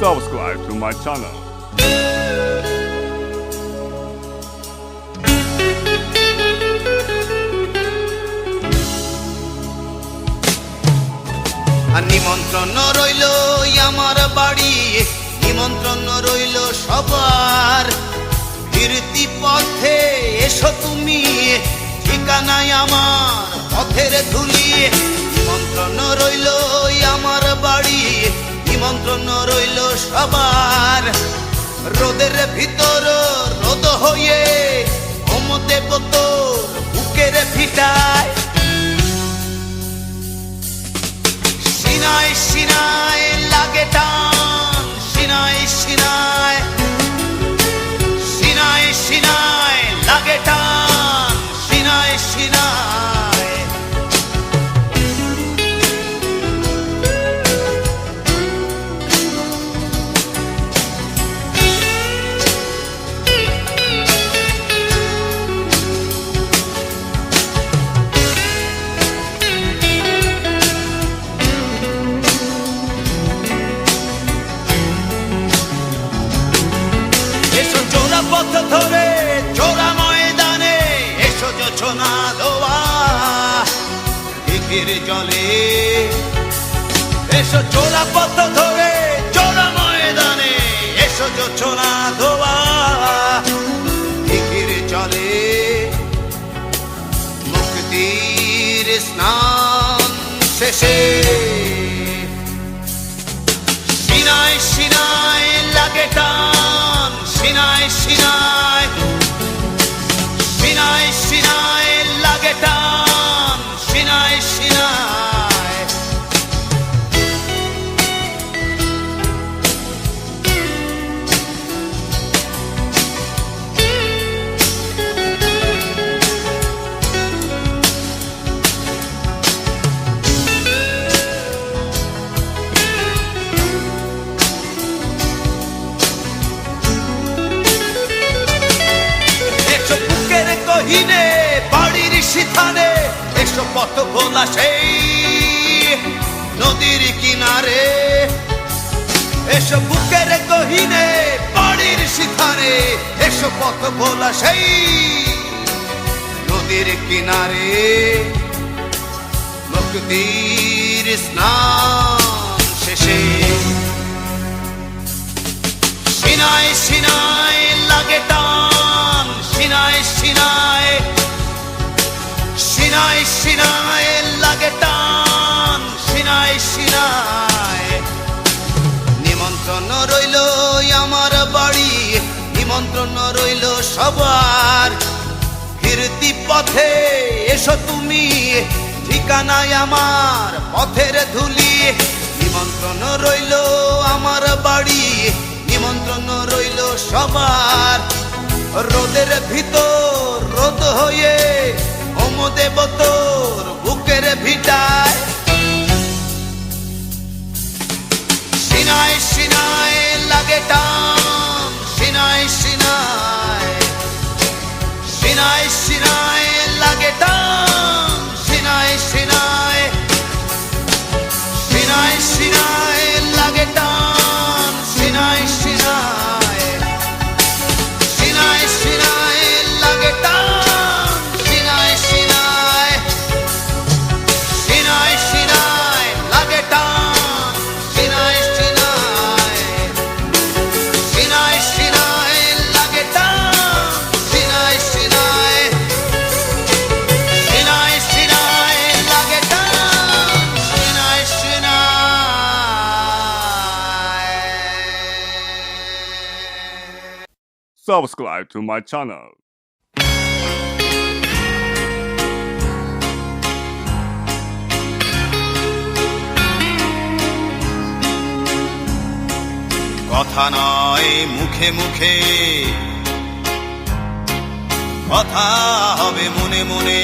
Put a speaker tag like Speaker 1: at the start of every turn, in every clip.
Speaker 1: subscribe to my channel.
Speaker 2: নিমন্ত্রণ রইল আমার বাড়ি। নিমন্ত্রণ রইল সবার। ফিরতি পথে এসো তুমি, ঠিকানায় আমার পথের ধুলি। নিমন্ত্রণ রইল আমার বাড়ি। নিমন্ত্রণ রইল সবার। রোদের ভিতর রোদ হয়ে অমতে দেবতর বুকের ফিটায় সিনায় সিনায় লাগে টান, সিনায় সিনায় স্নান ভোলা সেই নদীর কিনারে, এসো বুকের কহিনে বাড়ির সিথানে এসো পথ ভোলা সেই নদীর কিনারে। মুক্তির স্নান শেষে সিনায় সিনায় লাগে টান, সিনায় সিনায় সিনায় সিনায় লাগে টান সিনায় সিনায় নিমন্ত্রণ রইল আমার বাড়ি, নিমন্ত্রণ রইল সবার। ফিরতি পথে এসো তুমি, ঠিকানায় আমার পথের ধুলি। নিমন্ত্রণ রইল আমার বাড়ি, নিমন্ত্রণ রইল সবার। রোদের ভিতর রোদ হয়ে হোম দেবতর বুকের ভিটায়। সিনায় সিনায় লাগে টান।
Speaker 1: Subscribe to my channel.
Speaker 2: কথা নয় মুখে মুখে, কথা হবে মনে মনে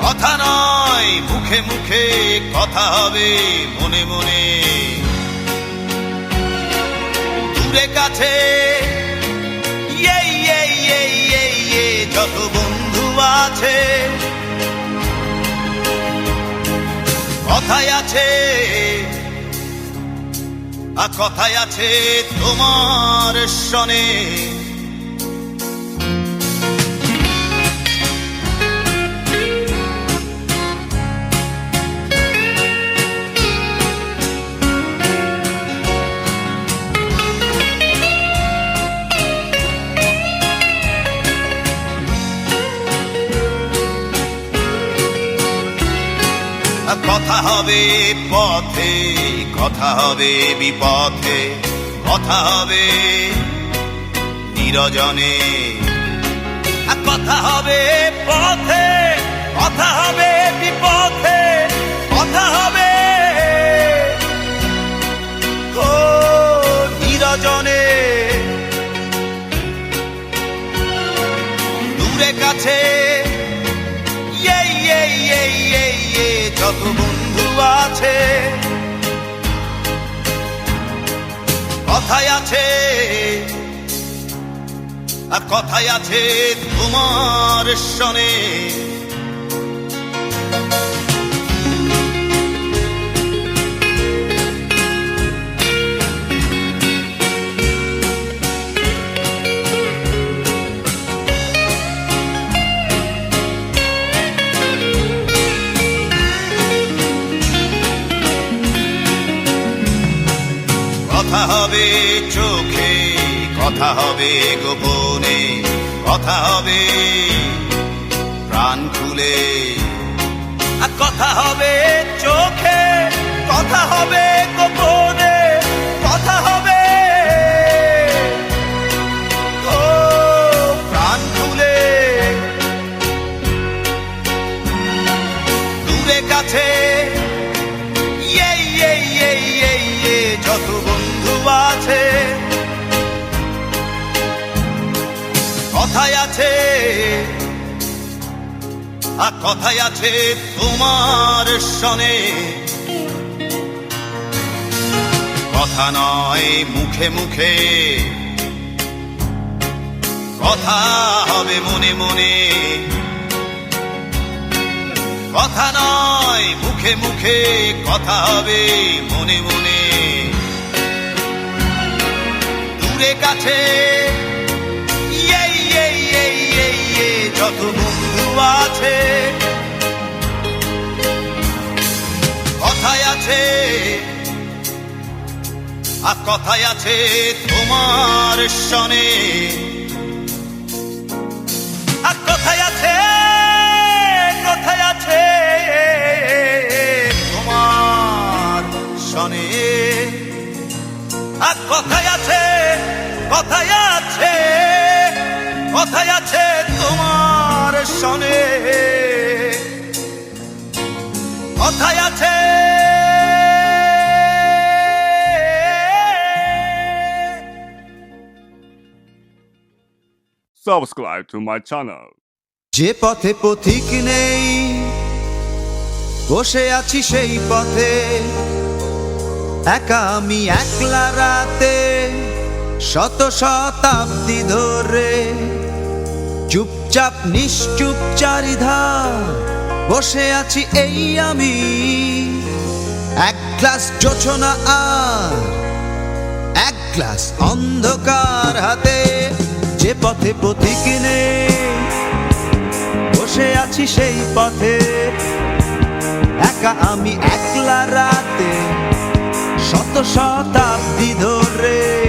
Speaker 2: কথা নয় মুখে মুখে, কথা হবে মনে মনে দূরে কাছে। ইয়ে ইয়ে ইয়ে ইয়ে যত বন্ধু আছে। কথায় আছে, আর কথায় আছে তোমার সনে কথা হবে পথে কথা হবে বিপথে কথা হবে নিরজনে। কথা হবে পথে কথা হবে কথায় আছে। আর কথায় আছে তোমার সনে কথা হবে চোখে, কথা হবে গোপনে, কথা হবে প্রাণ খুলে। কথা হবে চোখে, কথা হবে গোপনে, কথা হবে প্রাণ খুলে। দূরে কাছে আছে। আর কথায় আছে তোমার সনে। কথা নয় মুখে মুখে। কথা হবে মনে মনে। কথা নয় মুখে মুখে, কথা হবে মনে মনে। দূরে কাছে যত বন্ধু আছে, কথায় আছে, আর কথায় আছে তোমার সনে। আর কথায় আছে কথায় আছে তোমার সনে। আর কথায় আছে কথায় আছে কথায় আছে তোমার সনে কোথায় আছে।
Speaker 1: Subscribe to my channel.
Speaker 3: যে পথে পথিক নেই বসে আছি সেই পথে। একা আমি একলা রাতে শত শতাব্দী ধরে চুপচাপ নিশ্চুপ চারিধার, বসে আছি এই আমি। এক গ্লাস জোছনা আর, এক গ্লাস অন্ধকার হাতে যে পথে পথিক নেই বসে আছি সেই পথে, একা আমি একলা রাতে, শত শতাব্দী ধরে।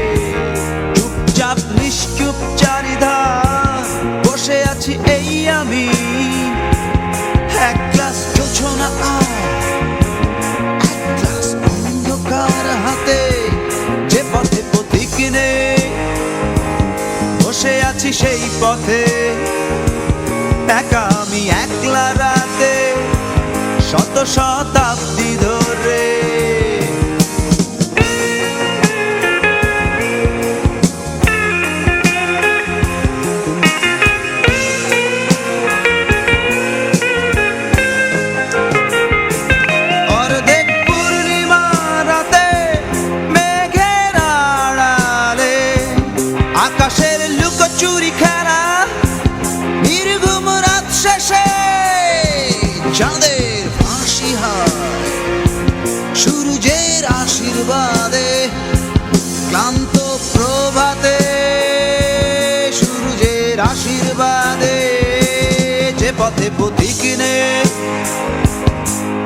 Speaker 3: আছি সেই পথে। একা আমি একলা রাতে শত শতাব্দী ধরে। অর্ধেক শেষে চাঁদের ফাঁসি হয়, সূর্যের আশীর্বাদে,
Speaker 2: ক্লান্ত প্রভাতে সূর্যের আশীর্বাদে যে পথে পথিক নে,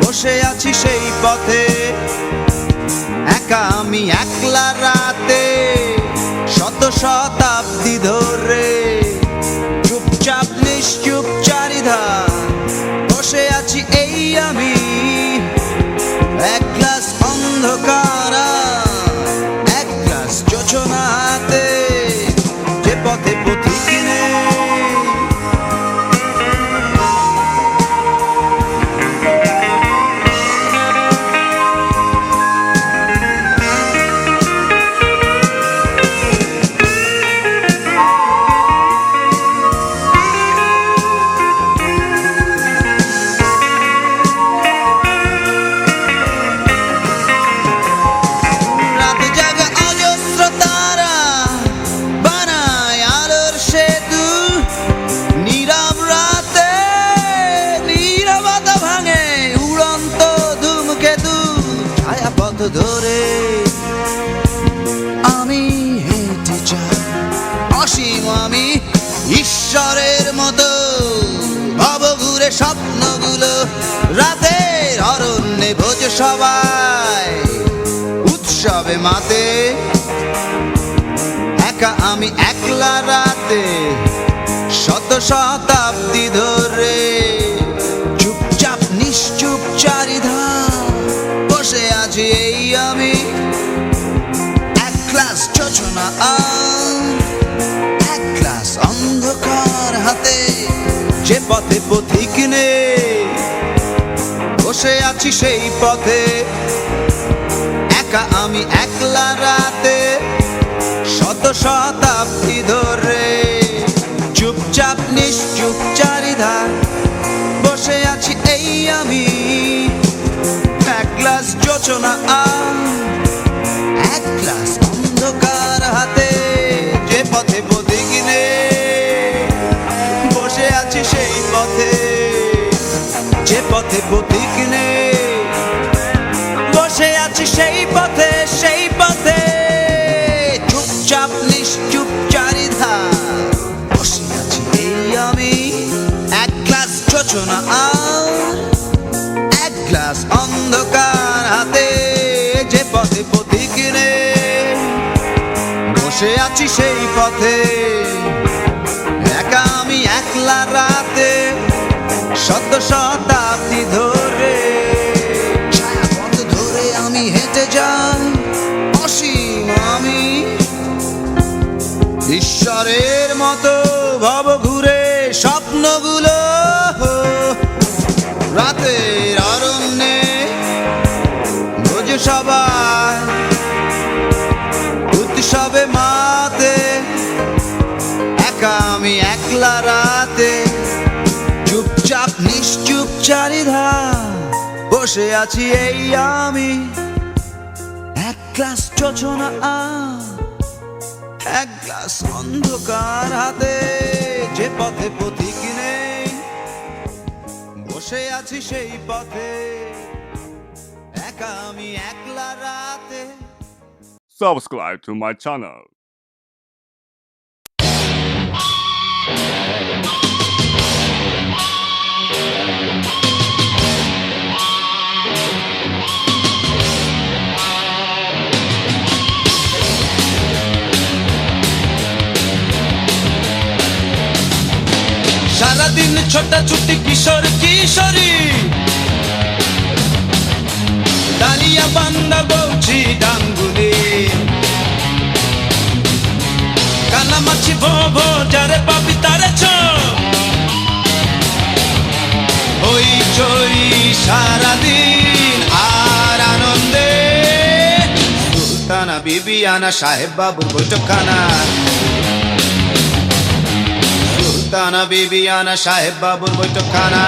Speaker 2: বসে আছি সেই পথে। একা আমি একলা রাতে শত শতাব্দী ধরে চুপচাপ রাতের অরণ্যে ভোজ সবাই, উৎসবে মাতে। একা আমি একলা রাতে শত শতাব্দী ধরে চুপচাপ, নিশ্চুপ চারিধা বসে আছি এই আমি। এক গ্লাস যোজনা এক গ্লাস অন্ধকার হাতে যে পথে পথিক নেই। বসে আছি সেই পথে। একা আমি একলা রাতে, শত শতাব্দী ধরে। চুপচাপ, নিশ্চুপ চারিধার বসে আছি এই আমি। এক গ্লাস যোচনা আর পথে পথিক নেই। বসে আছি সেই পথে সেই পথে। চুপচাপ, নিশ্চুপ চারিধা বসে আছি এই আমি। এক গ্লাস যোচনা আর এক গ্লাস অন্ধকার হাতে। যে পথে পথিক নেই। বসে আছি সেই পথে। একা আমি একলা রাতে। শত শতাব্দী ধরে। ছায়াপথ ধরে আমি হেঁটে যাই, অসীম আমি। ঈশ্বরের মতো ভব ঘুরে স্বপ্নগুলো বসে আছি এই আমি। এক গ্লাস যোজনা এক গ্লাস অন্ধকার হাতে। যে পথে পথিক নেই, বসে আছি সেই পথে। একা আমি একলা রাতে।
Speaker 1: Subscribe to my channel.
Speaker 2: সারাদিন ছোটাছুটি কিশোর কিশোরী। ডালিয়া বান্দা বৌছি ডাঙ্গুলি। কানামাছি ভো ভো, যারে পাবি তারে ওই চই সারাদিন আর আনন্দে। সুলতানা বিবিয়ানা সাহেব বাবুর বৈঠকখানা। সুলতানা বিবিয়ানা সাহেব বাবুর বৈঠকখানা।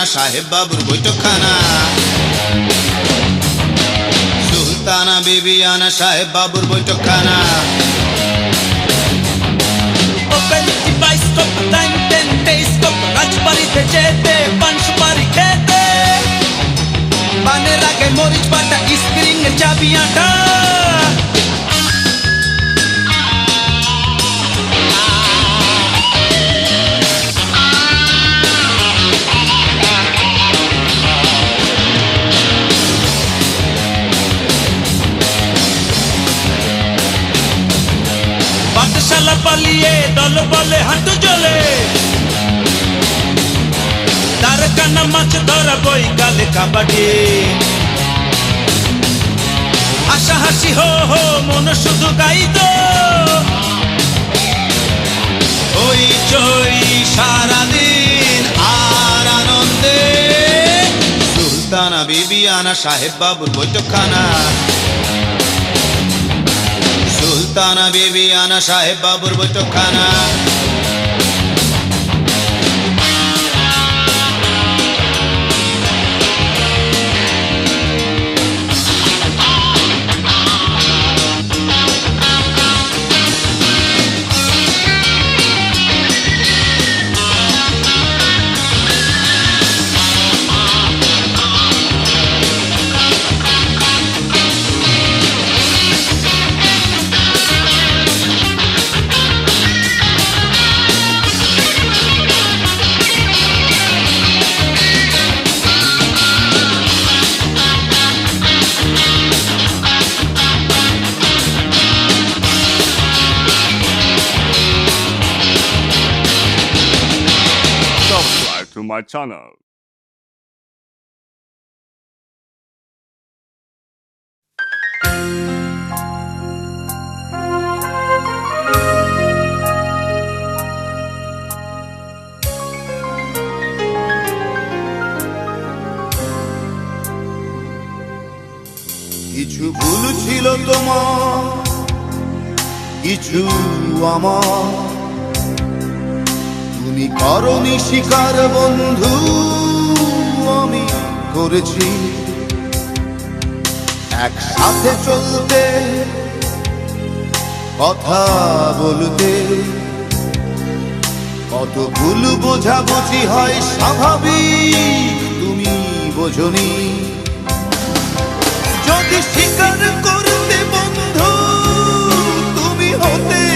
Speaker 2: বিবিয়ানা সাহেব বাবুর বৈঠকখানা। সুলতানা বিবিয়ানা সাহেব বাবুর বৈঠকখানা।
Speaker 3: মরিচ চাবি আটা। পাঠশালা পালিয়ে, দল বলে হাঁটু জলে। তার কানা মাছ ধরা বই গালে কাবাডি। হাসা হাসি হো হো, মন শুধু গাইতো।
Speaker 2: ওই চই সারাদিন আর আনন্দে। সুলতানা বিবিয়ানা সাহেব বাবুর বৈঠকখানা। সুলতানা বিবিয়ানা সাহেব বাবুর বৈঠকখানা।
Speaker 1: Channel.
Speaker 2: কিছু ভুল ছিল তোমার কিছু আমার তুমি করনি শিকার বন্ধু, আমি করেছি। একসাথে চলতে, কথা বলতে, কত ভুল বোঝাবুঝি হয় স্বাভাবিক, তুমি বোঝনি। যদি স্বীকার করতে বন্ধু, তুমি হতে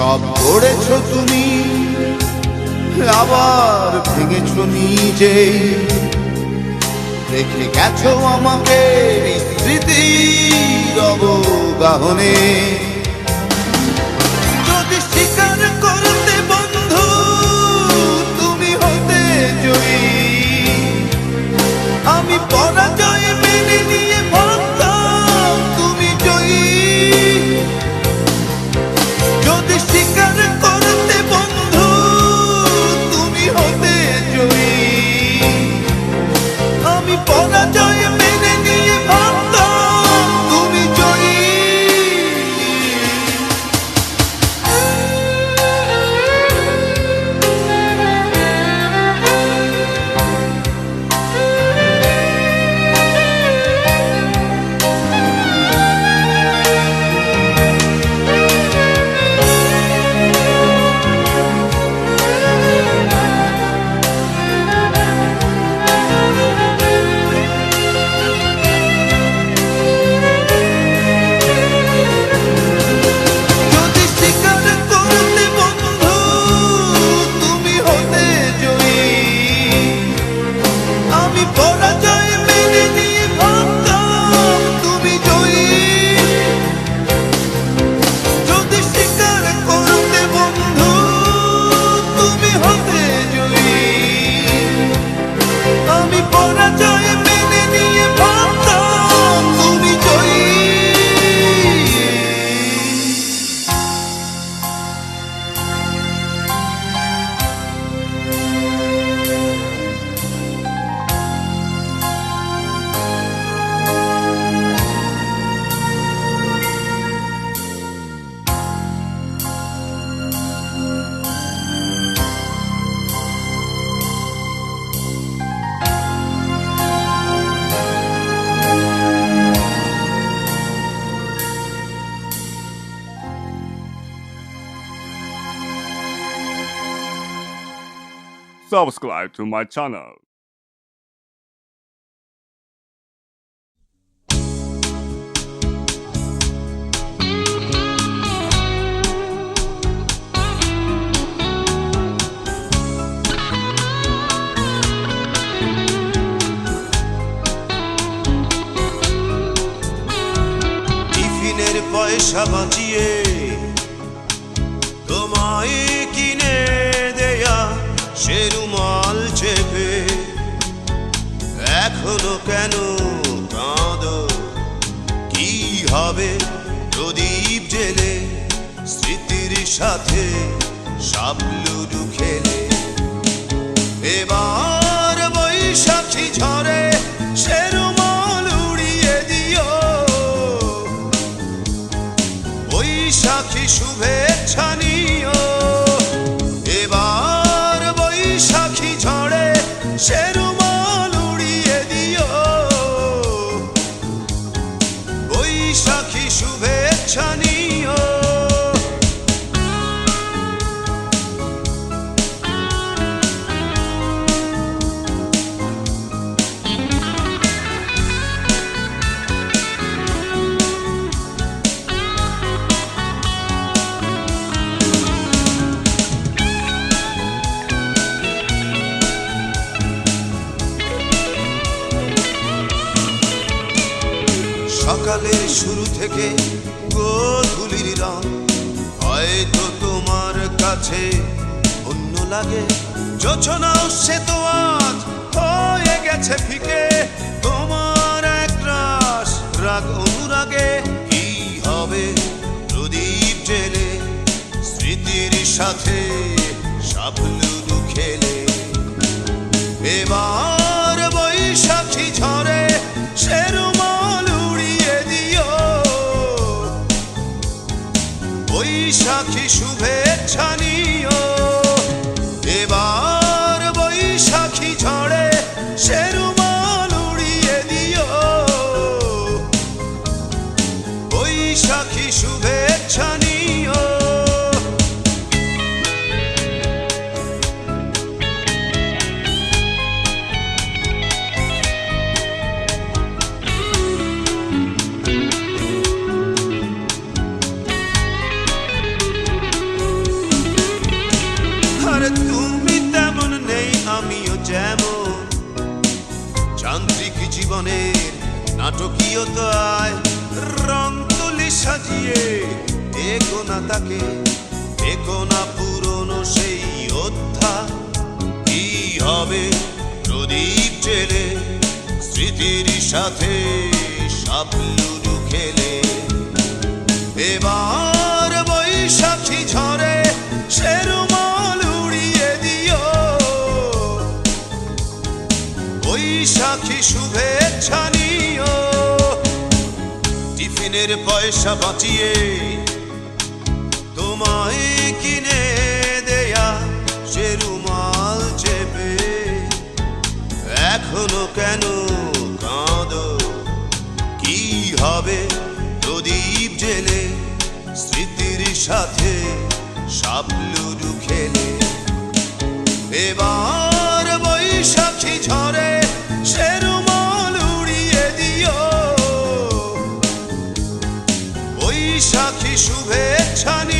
Speaker 2: সব করেছ তুমি। আবার ভেঙেছ নিজে রেখে গেছো আমাকে স্মৃতির অবগাহনে। যদি স্বীকার করতে বন্ধু, তুমি আমি পরাজয়
Speaker 1: Subscribe to my channel.
Speaker 2: পয়সা বাঁচিয়ে সাথে সাবলুডু খেলে এবার বৈশাখী ঝরে সে রুমাল উড়িয়ে দিও। বৈশাখী শুভেচ্ছা নিও সাথে স্বপ্ন খেলে এবার বৈশাখী ঝরে সেরুমাল উড়িয়ে দিও। বৈশাখী শুভেচ্ছা নিও। নাটকীয়তায় রং তুলি সাজিয়ে দেখো না তাকে দেখো না পুরনো সেই অধ্যা। কি হবে প্রদীপ জেলে স্মৃতির সাথে সাবলুডু খেলে? এবার বৈশাখী ঝরে সে রুমাল উড়িয়ে দিও। বৈশাখী শুভেচ্ছা নিও। টিফিনের পয়সা বাঁচিয়ে তোমায় কিনে দেয়া সে রুমাল চেপে। এখনও কেন কাঁদো? কি হবে প্রদীপ জেলে স্মৃতির সাথে সাবলুডু খেলে এবার বৈশাখী ঝরে Honey.